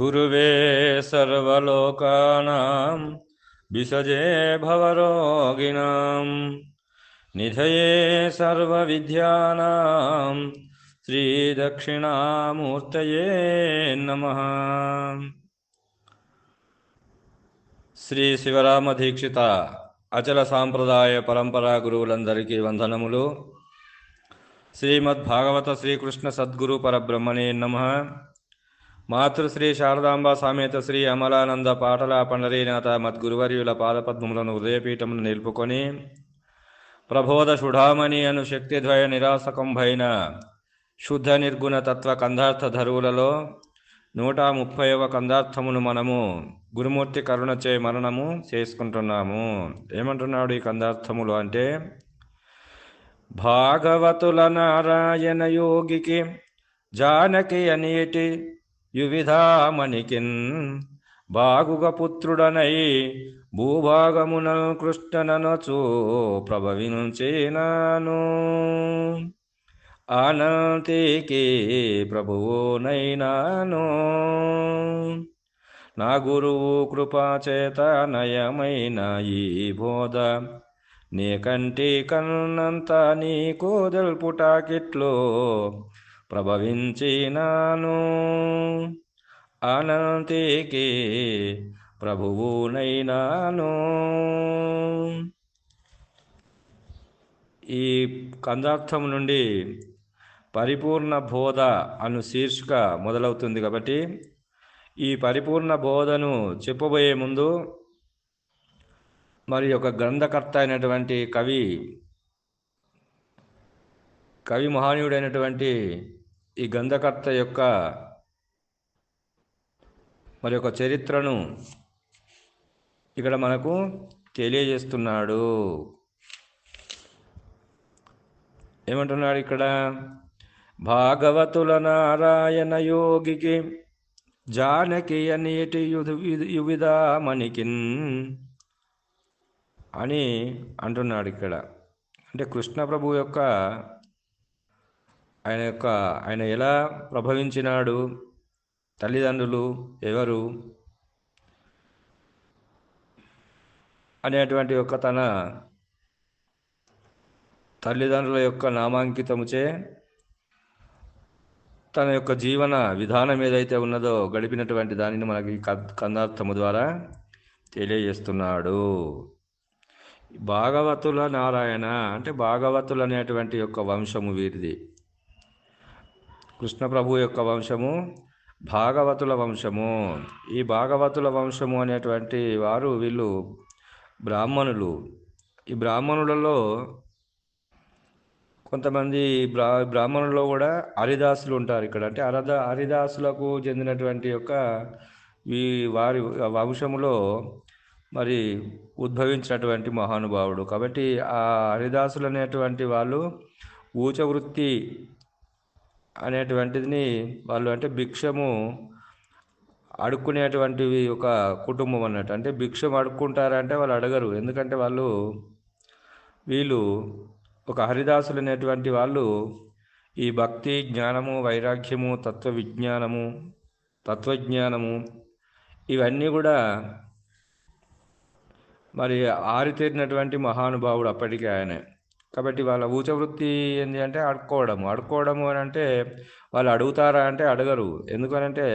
గురువే సర్వలోకానాం విసజే భవరోగిణాం. నిధయే సర్వవిద్యానాం శ్రీదక్షిణామూర్తయే నమ. శ్రీ శివరామ దీక్షిత అచల సాంప్రదాయ పరంపరా గురువులందరికీ వందనములు. శ్రీమద్భాగవత శ్రీకృష్ణ సద్గురు పరబ్రహ్మణే నమ. మాతృశ్రీ శారదాంబ సామేత శ్రీ అమలానంద పాటల పండరీనాథ మద్గురువర్యుల పాదపద్మములను హృదయపీఠమును నిలుపుకొని ప్రబోధ సుఢామణి అను శక్తిద్వయ నిరాసకంభైన శుద్ధ నిర్గుణ తత్వ కందార్థ ధరువులలో నూట ముప్పైవ కందార్థమును మనము గురుమూర్తి కరుణచే మరణము చేసుకుంటున్నాము. ఏమంటున్నాడు ఈ కందార్థములు అంటే భాగవతుల నారాయణ యోగికి జానకి అనేటి యువిధామణికిన్ బాగుగ పుత్రుడనై భూభాగమున కృష్ణనచూ ప్రభవించేనాను అనంతికి ప్రభువునైనాను నా గురువు కృపాచేత నయమైన ఈ బోధ నీ కంటి కన్నంత నీకు తెలుపుటాకిట్లో ప్రభవించినాను. అనంతికి ప్రభువునైనాను. ఈ కందార్థం నుండి పరిపూర్ణ బోధ అను శీర్షిక మొదలవుతుంది కాబట్టి ఈ పరిపూర్ణ బోధను చెప్పబోయే ముందు మరి ఒక గ్రంథకర్త అయినటువంటి కవి కవి మహానీయుడైనటువంటి ఈ గంధకర్త యొక్క మరి ఒక చరిత్రను ఇక్కడ మనకు తెలియజేస్తున్నాడు. ఏమంటున్నాడు ఇక్కడ? భాగవతుల నారాయణ యోగికి జానకి అనేటి యువిధామణికిన్ అని అంటున్నాడు ఇక్కడ. అంటే కృష్ణ ప్రభు యొక్క ఆయన యొక్క ఆయన ఎలా ప్రభవించినాడు? తల్లిదండ్రులు ఎవరు? అనేటువంటి యొక్క తన తల్లిదండ్రుల యొక్క నామాంకితముచే తన యొక్క జీవన విధానం ఏదైతే ఉన్నదో గడిపినటువంటి దానిని మనకి కందార్థము ద్వారా తెలియజేస్తున్నాడు. భాగవతుల నారాయణ అంటే భాగవతులు అనేటువంటి యొక్క వంశము వీరిది. కృష్ణ ప్రభు యొక్క వంశము భాగవతుల వంశము. ఈ భాగవతుల వంశము అనేటువంటి వారు వీళ్ళు బ్రాహ్మణులు. ఈ బ్రాహ్మణులలో కొంతమంది బ్రా బ్రాహ్మణుల్లో కూడా హరిదాసులు ఉంటారు ఇక్కడ. అంటే హరద హరిదాసులకు చెందినటువంటి యొక్క ఈ వారి వంశములో మరి ఉద్భవించినటువంటి మహానుభావుడు. కాబట్టి ఆ హరిదాసులు అనేటువంటి వాళ్ళు ఊచవృత్తి అనేటువంటిదిని అనేటువంటిది వాళ్ళు అంటే భిక్షము అడుక్కునేటువంటివి ఒక కుటుంబం అన్నట్టు. అంటే భిక్షం అడుక్కుంటారంటే వాళ్ళు అడగరు. ఎందుకంటే వాళ్ళు వీళ్ళు ఒక హరిదాసులు అనేటువంటి వాళ్ళు ఈ భక్తి జ్ఞానము వైరాగ్యము తత్వ విజ్ఞానము తత్వజ్ఞానము ఇవన్నీ కూడా మరి ఆరితేరినటువంటి మహానుభావుడు అప్పటికే ఆయనే. కాబట్టి వాళ్ళ ఊచ వృత్తి ఏంటి అంటే అడుక్కోవడము అడుక్కోవడము అని అంటే వాళ్ళు అడుగుతారా అంటే అడగరు. ఎందుకనంటే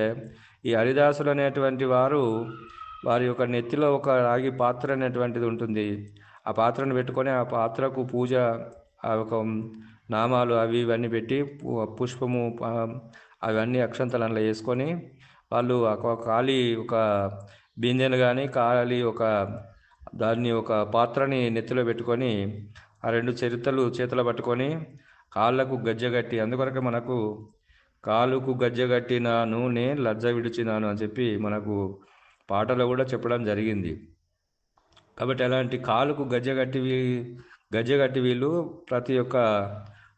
ఈ హరిదాసులు అనేటువంటి వారు వారి యొక్క నెత్తిలో ఒక రాగి పాత్ర అనేటువంటిది ఉంటుంది. ఆ పాత్రను పెట్టుకొని ఆ పాత్రకు పూజ ఆ ఒక నామాలు అవి ఇవన్నీ పెట్టి పుష్పము అవన్నీ అక్షంతలు అందులో వేసుకొని వాళ్ళు ఒక ఖాళీ ఒక బిందెను కానీ ఖాళీ ఒక దాన్ని ఒక పాత్రని నెత్తిలో పెట్టుకొని ఆ రెండు చరిత్రలు చేతులు పట్టుకొని కాళ్ళకు గజ్జగట్టి అందుకొరకు మనకు కాలుకు గజ్జగట్టినాను నే లజ్జ విడిచినాను అని చెప్పి మనకు పాటలో కూడా చెప్పడం జరిగింది. కాబట్టి అలాంటి కాలుకు గజ్జగట్టి గజ్జగట్టి వీళ్ళు ప్రతి ఒక్క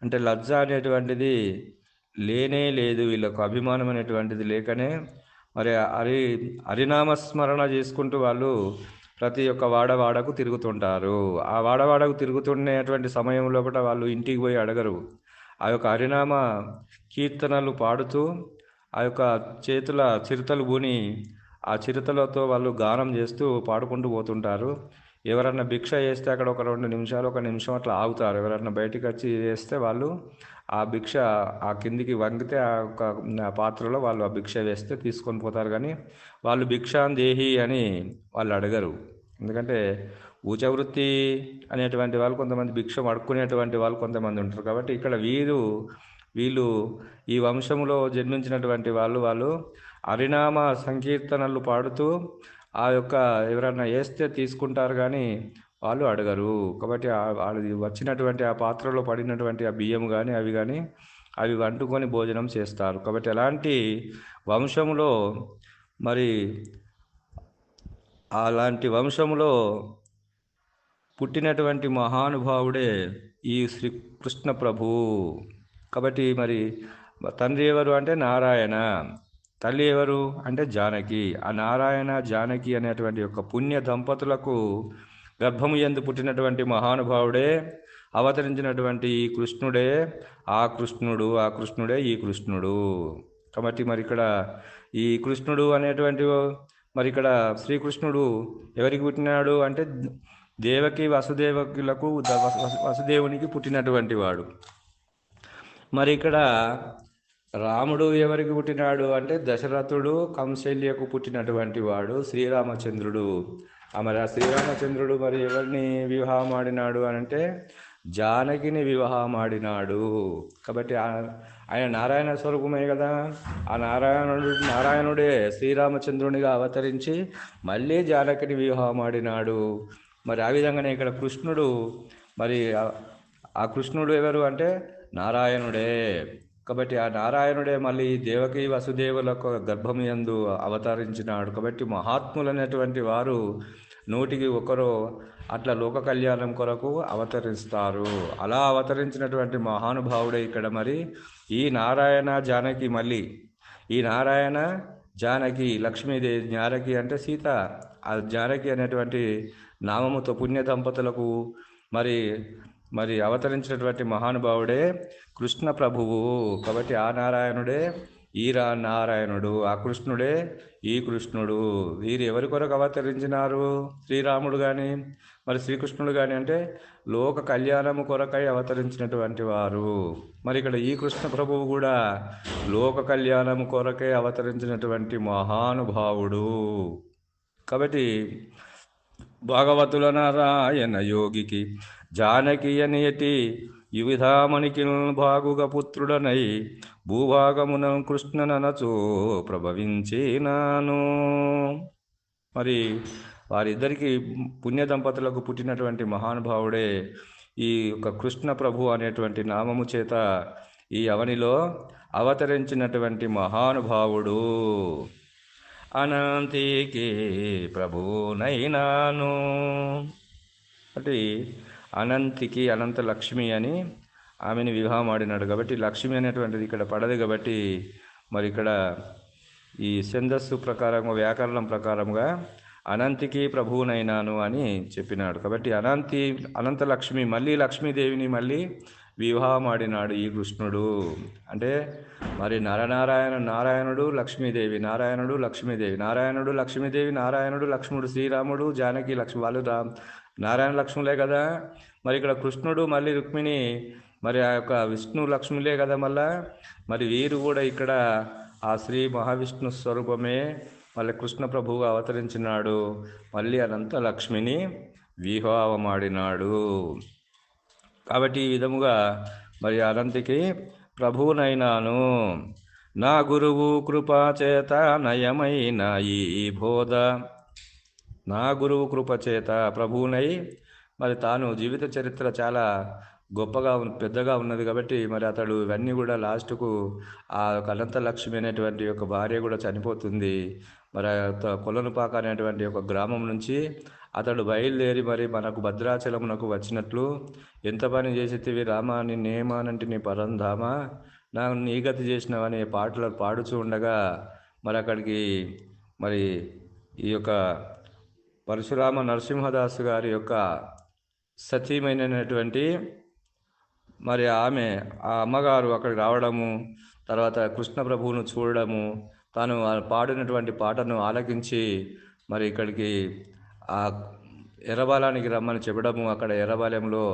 అంటే లజ్జ అనేటువంటిది లేనే లేదు వీళ్ళకు అభిమానం అనేటువంటిది లేకనే. మరి హరి హరినామస్మరణ చేసుకుంటూ వాళ్ళు ప్రతి ఒక్క వాడవాడకు తిరుగుతుంటారు. ఆ వాడవాడకు తిరుగుతుండేటువంటి సమయం లోపల వాళ్ళు ఇంటికి పోయి అడగరు. ఆ యొక్క హరినామ కీర్తనలు పాడుతూ ఆ యొక్క చేతుల చిరుతలు బూని ఆ చిరుతలతో వాళ్ళు గానం చేస్తూ పాడుకుంటూ పోతుంటారు. ఎవరన్నా భిక్ష చేస్తే అక్కడ ఒక రెండు నిమిషాలు ఒక నిమిషం అట్లా ఆగుతారు. ఎవరన్నా బయటకు వచ్చి చేస్తే వాళ్ళు ఆ భిక్ష ఆ కిందికి వంగితే ఆ ఒక పాత్రలో వాళ్ళు ఆ భిక్ష వేస్తే తీసుకొని పోతారు. కానీ వాళ్ళు భిక్షాన్ దేహి అని వాళ్ళు అడగరు. ఎందుకంటే ఊచవృత్తి అనేటువంటి వాళ్ళు కొంతమంది భిక్షం అడుక్కునేటువంటి వాళ్ళు కొంతమంది ఉంటారు. కాబట్టి ఇక్కడ వీరు వీళ్ళు ఈ వంశంలో జన్మించినటువంటి వాళ్ళు వాళ్ళు హరినామ సంకీర్తనలు పాడుతూ ఆ యొక్క ఎవరైనా వేస్తే తీసుకుంటారు కానీ వాళ్ళు అడగరు. కాబట్టి ఆ- అది వచ్చినటువంటి ఆ పాత్రలో పడినటువంటి ఆ బియ్యం కానీ అవి కానీ అవి వండుకొని భోజనం చేస్తారు. కాబట్టి ఎలాంటి వంశంలో మరి అలాంటి వంశంలో పుట్టినటువంటి మహానుభావుడే ఈ శ్రీకృష్ణ ప్రభు. కాబట్టి మరి తండ్రి ఎవరు అంటే నారాయణ. తల్లి ఎవరు? అంటే జానకి. ఆ నారాయణ జానకి అనేటువంటి యొక్క పుణ్య దంపతులకు గర్భము ఎందు పుట్టినటువంటి మహానుభావుడే అవతరించినటువంటి ఈ కృష్ణుడే ఆ కృష్ణుడు ఆ కృష్ణుడే ఈ కృష్ణుడు. కాబట్టి మరి ఇక్కడ ఈ కృష్ణుడు అనేటువంటి మరి ఇక్కడ శ్రీకృష్ణుడు ఎవరికి పుట్టినాడు అంటే దేవకి వసుదేవకులకు వసుదేవునికి పుట్టినటువంటి వాడు. మరి ఇక్కడ రాముడు ఎవరికి పుట్టినాడు అంటే దశరథుడు కంశల్యకు పుట్టినటువంటి వాడు శ్రీరామచంద్రుడు. ఆ మరి ఆ శ్రీరామచంద్రుడు మరి ఎవరిని వివాహం ఆడినాడు అని అంటే జానకిని వివాహం ఆడినాడు కాబట్టి ఆయన నారాయణ స్వరూపమే కదా. ఆ నారాయణుడు నారాయణుడే శ్రీరామచంద్రునిగా అవతరించి మళ్ళీ జానకిని వివాహం ఆడినాడు మరి ఆ విధంగానే ఇక్కడ కృష్ణుడు మరి ఆ కృష్ణుడు ఎవరు అంటే నారాయణుడే. కాబట్టి ఆ నారాయణుడే మళ్ళీ దేవకి వసుదేవులకు గర్భం యందు అవతరించినాడు. కాబట్టి మహాత్ములైనటువంటి వారు నూటికి ఒకరు అట్లా లోక కళ్యాణం కొరకు అవతరిస్తారు. అలా అవతరించినటువంటి మహానుభావుడే ఇక్కడ మరి ఈ నారాయణ జానకి మళ్ళీ. ఈ నారాయణ జానకి లక్ష్మీదేవి జానకి అంటే సీత ఆ జానకి అనేటువంటి నామముతో పుణ్య దంపతులకు మరి మరి అవతరించినటువంటి మహానుభావుడే కృష్ణ ప్రభువు. కాబట్టి ఆ నారాయణుడే ఈ రా నారాయణుడు ఆ కృష్ణుడే ఈ కృష్ణుడు. వీరు ఎవరి కొరకు అవతరించినారు? శ్రీరాముడు కానీ మరి శ్రీకృష్ణుడు కానీ అంటే లోక కళ్యాణము కొరకై అవతరించినటువంటి వారు. మరి ఇక్కడ ఈ కృష్ణ ప్రభువు కూడా లోక కళ్యాణము కొరకై అవతరించినటువంటి మహానుభావుడు. కాబట్టి భాగవతుల నారాయణ యోగికి జానకి అనేటి యువిధామణికి భాగుగా పుత్రుడనై భూభాగమున కృష్ణననచో ప్రభవించినాను. మరి వారిద్దరికి పుణ్య దంపతులకు పుట్టినటువంటి మహానుభావుడే ఈ యొక్క కృష్ణ ప్రభు అనేటువంటి నామము చేత ఈ అవనిలో అవతరించినటువంటి మహానుభావుడు. అనంతికి ప్రభునైనాను అంటే అనంతికి అనంత లక్ష్మి అని ఆమెని వివాహం ఆడినాడు. కాబట్టి లక్ష్మి అనేటువంటిది ఇక్కడ పడదు కాబట్టి మరి ఇక్కడ ఈ ఛందస్సు ప్రకారంగా వ్యాకరణం ప్రకారంగా అనంతికి ప్రభువునైనాను అని చెప్పినాడు. కాబట్టి అనంతి అనంత లక్ష్మి మళ్ళీ లక్ష్మీదేవిని మళ్ళీ వివాహం ఆడినాడు ఈ కృష్ణుడు. అంటే మరి నరనారాయణ నారాయణుడు లక్ష్మీదేవి నారాయణుడు లక్ష్మీదేవి నారాయణుడు లక్ష్మీదేవి నారాయణుడు లక్ష్మణుడు శ్రీరాముడు జానకి లక్ష్మి వాళ్ళు రా నారాయణ లక్ష్ములే కదా. మరి ఇక్కడ కృష్ణుడు మళ్ళీ రుక్మిణి మరి ఆ యొక్క విష్ణు లక్ష్ములే కదా మళ్ళా. మరి వీరు కూడా ఇక్కడ ఆ శ్రీ మహావిష్ణు స్వరూపమే మళ్ళీ కృష్ణ ప్రభువుగా అవతరించినాడు. మళ్ళీ అనంత లక్ష్మిని వివాహమాడినాడు కాబట్టి ఈ విధముగా మరి అనంతికి ప్రభువునైనాను. నా గురువు కృపా చేత నయమైన ఈ బోధ. నా గురువు కృప చేత ప్రభువునై మరి తాను జీవిత చరిత్ర చాలా గొప్పగా పెద్దగా ఉన్నది కాబట్టి మరి అతడు ఇవన్నీ కూడా లాస్ట్కు ఆ యొక్క అనంత లక్ష్మి అనేటువంటి ఒక భార్య కూడా చనిపోతుంది. మరి కొలనుపాక అనేటువంటి ఒక గ్రామం నుంచి అతడు బయలుదేరి మరి మనకు భద్రాచలమునకు వచ్చినట్లు ఎంత పని చేసేవి రామా నిన్నేమానంటే నీ పరంధామా? నా నీ గతి చేసినవనే పాటలు పాడుచూ ఉండగా మరి అక్కడికి మరి ఈ యొక్క పరశురామ నరసింహదాసు గారి యొక్క సతీమైనటువంటి మరి ఆమె ఆ అమ్మగారు అక్కడికి రావడము తర్వాత కృష్ణప్రభువును చూడడము తాను పాడినటువంటి పాటను ఆలకించి మరి ఇక్కడికి ఆ ఎర్రబాలానికి రమ్మని చెప్పడము అక్కడ ఎర్రబాలెంలో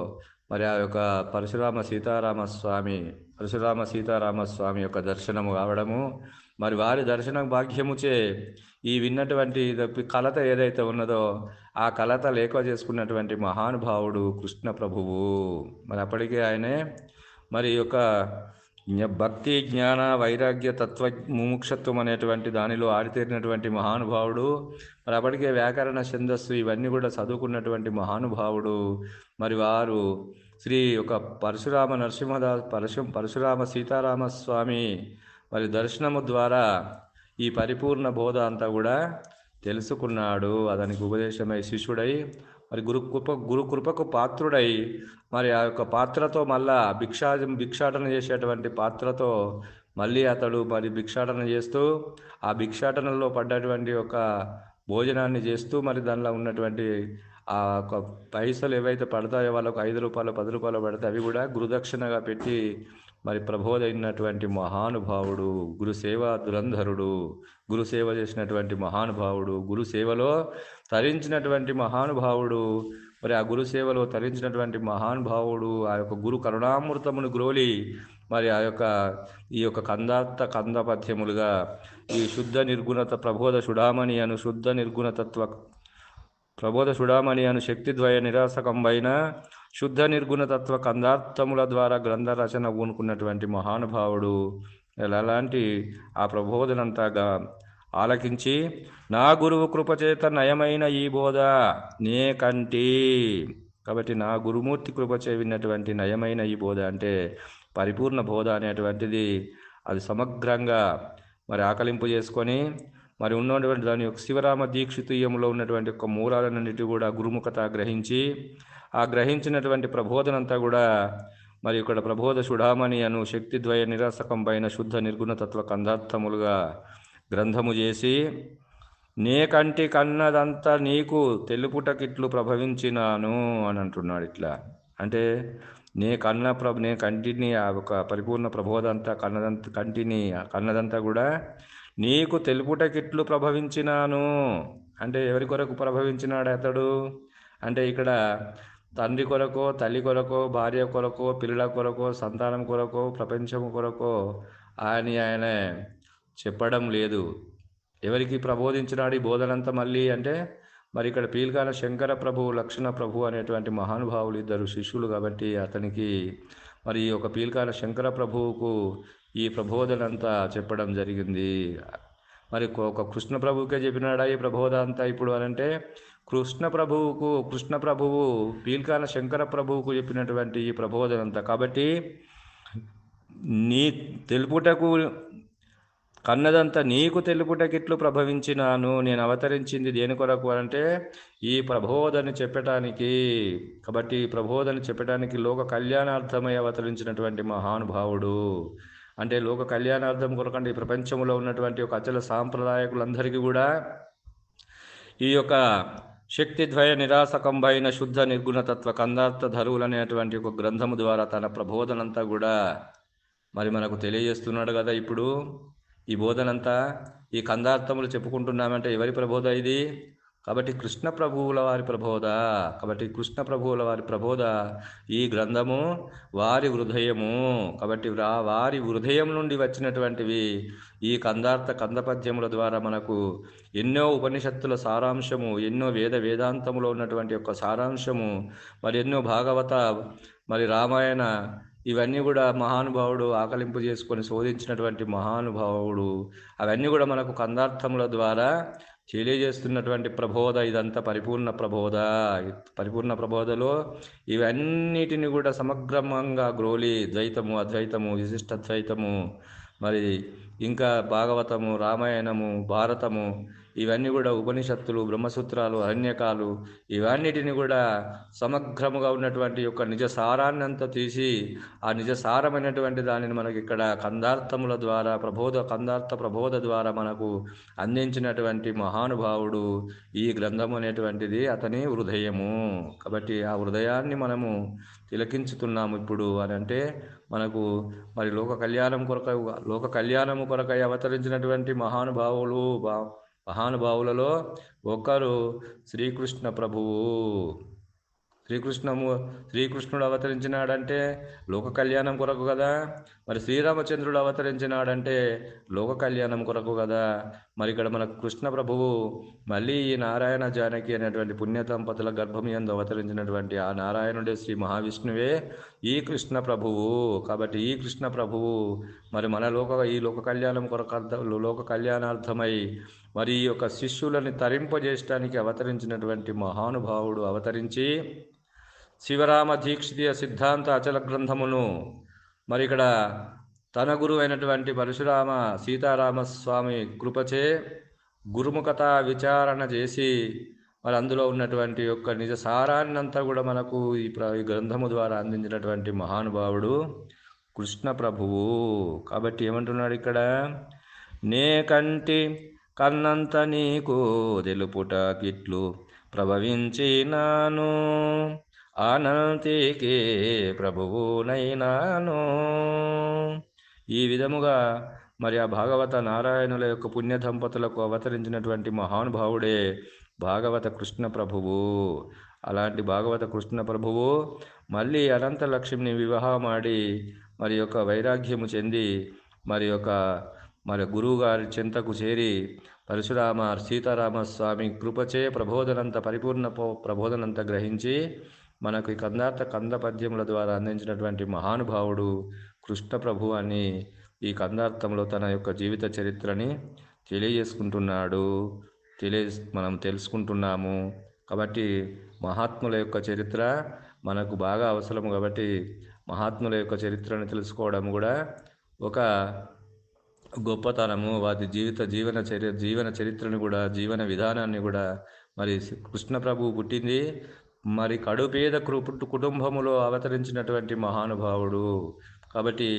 మరి ఆ యొక్క పరశురామ సీతారామ స్వామి పరశురామ సీతారామ స్వామి యొక్క దర్శనము కావడము మరి వారి దర్శన భాగ్యముచే ఈ విన్నటువంటి కలత ఏదైతే ఉన్నదో ఆ కలత లేక చేసుకున్నటువంటి మహానుభావుడు కృష్ణ ప్రభువు. మరి అప్పటికే ఆయనే మరి ఒక యొక్క భక్తి జ్ఞాన వైరాగ్య తత్వ ముముక్షత్వం అనేటువంటి దానిలో ఆరితేరినటువంటి మహానుభావుడు. మరి అప్పటికే వ్యాకరణ ఛందస్సు ఇవన్నీ కూడా చదువుకున్నటువంటి మహానుభావుడు. మరి వారు శ్రీ ఒక పరశురామ నరసింహదాస్ పరశు పరశురామ సీతారామ స్వామి మరి దర్శనము ద్వారా ఈ పరిపూర్ణ బోధ అంతా కూడా తెలుసుకున్నాడు. అతనికి ఉపదేశమై శిష్యుడై మరి గురు కృప గురు కృపకు పాత్రుడై మరి ఆ యొక్క పాత్రతో మళ్ళా భిక్షా భిక్షాటన చేసేటువంటి పాత్రతో మళ్ళీ అతడు మరి భిక్షాటన చేస్తూ ఆ భిక్షాటనలో పడ్డటువంటి ఒక భోజనాన్ని చేస్తూ మరి దానిలో ఉన్నటువంటి ఆ ఒక పైసలు ఏవైతే పడతాయో వాళ్ళకు ఐదు రూపాయలు పది రూపాయలు పడితే అవి కూడా గురుదక్షిణగా పెట్టి మరి ప్రబోధైనటువంటి మహానుభావుడు గురుసేవ దురంధరుడు గురు సేవ చేసినటువంటి మహానుభావుడు గురు సేవలో తరించినటువంటి మహానుభావుడు మరి ఆ గురు సేవలో తరించినటువంటి మహానుభావుడు ఆ యొక్క గురు కరుణామృతమును గ్రోలి మరి ఆ యొక్క ఈ యొక్క కందాత్త కందపథ్యములుగా ఈ శుద్ధ నిర్గుణత ప్రబోధ సుడామణి అను శుద్ధ నిర్గుణతత్వ ప్రబోధ సుడామణి అను శక్తిద్వయ నిరాసకంబైన శుద్ధ నిర్గుణతత్వ కందార్థముల ద్వారా గ్రంథ రచన ఊనుకున్నటువంటి మహానుభావుడు. అలాంటి ఆ ప్రబోధనంతాగా ఆలకించి నా గురువు కృపచేత నయమైన ఈ బోధ నే కంటి. కాబట్టి నా గురుమూర్తి కృపచే విన్నటువంటి నయమైన ఈ బోధ అంటే పరిపూర్ణ బోధ అనేటువంటిది అది సమగ్రంగా మరి ఆకలింపు చేసుకొని మరి ఉన్నటువంటి దాని యొక్క శివరామ దీక్షితీయంలో ఉన్నటువంటి ఒక మూలాలన్నిటి కూడా గురుముఖత గ్రహించి ఆ గ్రహించినటువంటి ప్రబోధనంతా కూడా మరి ఇక్కడ ప్రబోధ సుడామణి అను శక్తిద్వయ నిరాసకం పైన శుద్ధ నిర్గుణతత్వ కందార్థములుగా గ్రంథము చేసి నే కంటి కన్నదంతా నీకు తెలుపుటకిట్లు ప్రభవించినాను అని అంటున్నాడు ఇట్లా. అంటే నే కన్న ప్ర నే కంటిని ఆ ఒక పరిపూర్ణ ప్రబోధ అంతా కన్నదంత కంటిని ఆ కన్నదంతా కూడా నీకు తెలుపుటకిట్లు ప్రభవించినాను. అంటే ఎవరి కొరకు ప్రభవించినాడు అతడు? అంటే ఇక్కడ తండ్రి కొరకో తల్లి కొరకో భార్య కొరకో పిల్లల కొరకో సంతానం కొరకో ప్రపంచం కొరకో అని ఆయన చెప్పడం లేదు. ఎవరికి ప్రబోధించినాడు ఈ బోధనంతా మళ్ళీ అంటే మరి ఇక్కడ పీల్కాల శంకర ప్రభు లక్షణ ప్రభు అనేటువంటి మహానుభావులు ఇద్దరు శిష్యులు కాబట్టి అతనికి మరి ఒక పీల్కాన పీల్కాల శంకర ప్రభువుకు ఈ ప్రబోధనంతా చెప్పడం జరిగింది. మరి ఒక కృష్ణ ప్రభువుకే చెప్పినాడా ఈ ప్రబోధ అంతా ఇప్పుడు అని అంటే కృష్ణ ప్రభువుకు కృష్ణ ప్రభువు పీల్కాల శంకర ప్రభువుకు చెప్పినటువంటి ఈ ప్రబోధనంతా. కాబట్టి నీ తెలుపుటకు కన్నదంతా నీకు తెలుపుటకిట్లు ప్రభవించినాను నేను అవతరించింది దేని కొరకు అంటే ఈ ప్రబోధని చెప్పటానికి. కాబట్టి ఈ ప్రబోధని చెప్పటానికి లోక కళ్యాణార్థమై అవతరించినటువంటి మహానుభావుడు. అంటే లోక కళ్యాణార్థం కొరకంటే ఈ ప్రపంచంలో ఉన్నటువంటి ఒక అచల సాంప్రదాయకులందరికీ కూడా ఈ యొక్క శక్తిద్వయ నిరాసకంభైన శుద్ధ నిర్గుణతత్వ కందార్థ ధరువులు అనేటువంటి ఒక గ్రంథము ద్వారా తన ప్రబోధనంతా కూడా మరి మనకు తెలియజేస్తున్నాడు కదా ఇప్పుడు. ఈ బోధనంతా ఈ కందార్థములు చెప్పుకుంటున్నామంటే ఎవరి ప్రబోధ ఇది? కాబట్టి కృష్ణ ప్రభువుల వారి ప్రబోధ. కాబట్టి కృష్ణ ప్రభువుల వారి ప్రబోధ. ఈ గ్రంథము వారి హృదయము. కాబట్టి రా వారి హృదయం నుండి వచ్చినటువంటివి ఈ కందార్థ కందపద్యముల ద్వారా మనకు ఎన్నో ఉపనిషత్తుల సారాంశము ఎన్నో వేద వేదాంతములో ఉన్నటువంటి యొక్క సారాంశము మరి ఎన్నో భాగవత మరి రామాయణ ఇవన్నీ కూడా మహానుభావుడు ఆకలింపు చేసుకొని శోధించినటువంటి మహానుభావుడు. అవన్నీ కూడా మనకు కందార్థముల ద్వారా తెలియజేస్తున్నటువంటి ప్రబోధ ఇదంతా పరిపూర్ణ ప్రబోధ. పరిపూర్ణ ప్రబోధలో ఇవన్నిటిని కూడా సమగ్రంగా గ్రోలి ద్వైతము అద్వైతము విశిష్టద్వైతము మరి ఇంకా భాగవతము రామాయణము భారతము ఇవన్నీ కూడా ఉపనిషత్తులు బ్రహ్మసూత్రాలు అరణ్యకాలు ఇవన్నిటిని కూడా సమగ్రముగా ఉన్నటువంటి యొక్క నిజ సారాన్ని అంతా తీసి ఆ నిజ సారమైనటువంటి దానిని మనకి ఇక్కడ కందార్థముల ద్వారా ప్రబోధ కందార్థ ప్రబోధ ద్వారా మనకు అందించినటువంటి మహానుభావుడు ఈ గ్రంథము అనేటువంటిది అతని హృదయము. కాబట్టి ఆ హృదయాన్ని మనము తిలకించుతున్నాము ఇప్పుడు అని అంటే మనకు మరి లోక కళ్యాణం కొరకై లోక కళ్యాణము కొరకై అవతరించినటువంటి మహానుభావులు బా మహానుభావులలో ఒకరు శ్రీకృష్ణ ప్రభువు. శ్రీకృష్ణము శ్రీకృష్ణుడు అవతరించినాడంటే లోక కళ్యాణం కొరకు కదా. మరి శ్రీరామచంద్రుడు అవతరించినాడంటే లోక కళ్యాణం కొరకు కదా. మరి ఇక్కడ మనకు కృష్ణ ప్రభువు మళ్ళీ ఈ నారాయణ జానకి అనేటువంటి పుణ్య దంపతుల గర్భం ఎందు అవతరించినటువంటి ఆ నారాయణుడే శ్రీ మహావిష్ణువే ఈ కృష్ణ ప్రభువు. కాబట్టి ఈ కృష్ణ ప్రభువు మరి మన లోక ఈ లోక కళ్యాణం కొరకు లోక కళ్యాణార్థమై మరి ఈ యొక్క శిష్యులని తరింపజేయడానికి అవతరించినటువంటి మహానుభావుడు అవతరించి శివరామ దీక్షితీయ సిద్ధాంత అచల గ్రంథమును మరి ఇక్కడ తన గురు అయినటువంటి పరశురామ సీతారామస్వామి కృపచే గురుముఖత విచారణ చేసి మరి అందులో ఉన్నటువంటి యొక్క నిజ సారాన్నంతా కూడా మనకు ఈ ప్ర ఈ గ్రంథము ద్వారా అందించినటువంటి మహానుభావుడు కృష్ణ ప్రభువు. కాబట్టి ఏమంటున్నాడు ఇక్కడ? నే కంటి కన్నంత నీకు తెలుపుట కిట్లు ప్రభవించినాను. ఆనంతికే ప్రభువునైనాను. ఈ విధముగా మరి ఆ భాగవత నారాయణుల యొక్క పుణ్య దంపతులకు అవతరించినటువంటి మహానుభావుడే భాగవత కృష్ణ ప్రభువు. అలాంటి భాగవత కృష్ణ ప్రభువు మళ్ళీ అనంత లక్ష్మిని వివాహమాడి మరి యొక్క వైరాగ్యము చెంది మరి యొక్క మరి గురువుగారి చింతకు చేరి పరశురామ సీతారామస్వామి కృపచే ప్రబోధనంత పరిపూర్ణ ప్రబోధనంత గ్రహించి మనకు కందార్త కంద పద్యముల ద్వారా అందించినటువంటి మహానుభావుడు కృష్ణ ప్రభు అని ఈ కందార్థంలో తన యొక్క జీవిత చరిత్రని తెలియజేసుకుంటున్నాడు. తెలియ మనం తెలుసుకుంటున్నాము. కాబట్టి మహాత్ముల యొక్క చరిత్ర మనకు బాగా అవసరం కాబట్టి మహాత్ముల యొక్క చరిత్రను తెలుసుకోవడం కూడా ఒక గొప్పతనము. వారి జీవిత జీవన చరి జీవన చరిత్రను కూడా జీవన విధానాన్ని కూడా మరి కృష్ణ ప్రభువు పుట్టింది. మరి కడుపేద కృ- కుటుంబములో అవతరించినటువంటి మహానుభావుడు. కాబట్టి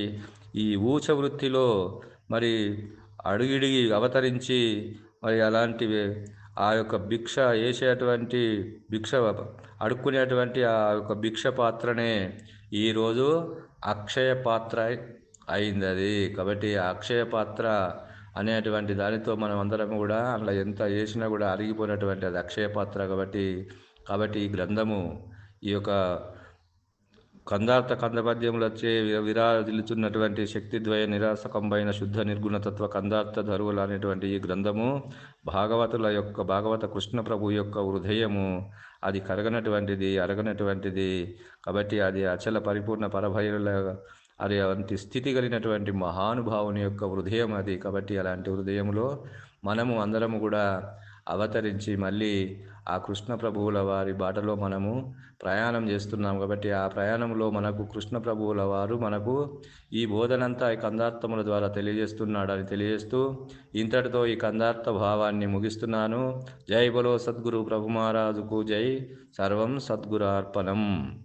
ఈ ఊచ వృత్తిలో మరి అడుగిడిగి అవతరించి మరి అలాంటి ఆ యొక్క భిక్ష వేసేటువంటి భిక్ష అడుక్కునేటువంటి ఆ యొక్క భిక్ష పాత్రనే ఈరోజు అక్షయ పాత్ర అయింది అది కాబట్టి అక్షయ పాత్ర అనేటువంటి దానితో మనం అందరం కూడా అందులో ఎంత వేసినా కూడా అరిగిపోయినటువంటి అది అక్షయ పాత్ర కాబట్టి కాబట్టి ఈ గ్రంథము ఈ యొక్క కందార్థ కందపద్యములు వచ్చే విరాజిల్లుతున్నటువంటి శక్తిద్వయ నిరాసకంబైన శుద్ధ నిర్గుణతత్వ కందార్థ ధరువులు అనేటువంటి ఈ గ్రంథము భాగవతుల యొక్క భాగవత కృష్ణ ప్రభు యొక్క హృదయము. అది కరగనటువంటిది అరగనటువంటిది. కాబట్టి అది అచల పరిపూర్ణ పరభైరుల అది అలాంటి స్థితి కలిగినటువంటి మహానుభావుని యొక్క హృదయం అది. కాబట్టి అలాంటి హృదయంలో మనము అందరము కూడా అవతరించి మళ్ళీ ఆ కృష్ణ ప్రభువుల వారి బాటలో మనము ప్రయాణం చేస్తున్నాం కాబట్టి ఆ ప్రయాణంలో మనకు కృష్ణ ప్రభువుల వారు మనకు ఈ బోధనంతా ఈ కందార్థముల ద్వారా తెలియజేస్తున్నాడని తెలియజేస్తూ ఇంతటితో ఈ కందార్థ భావాన్ని ముగిస్తున్నాను. జై బలో సద్గురు ప్రభు మహారాజుకు జై. సర్వం సద్గురార్పణం.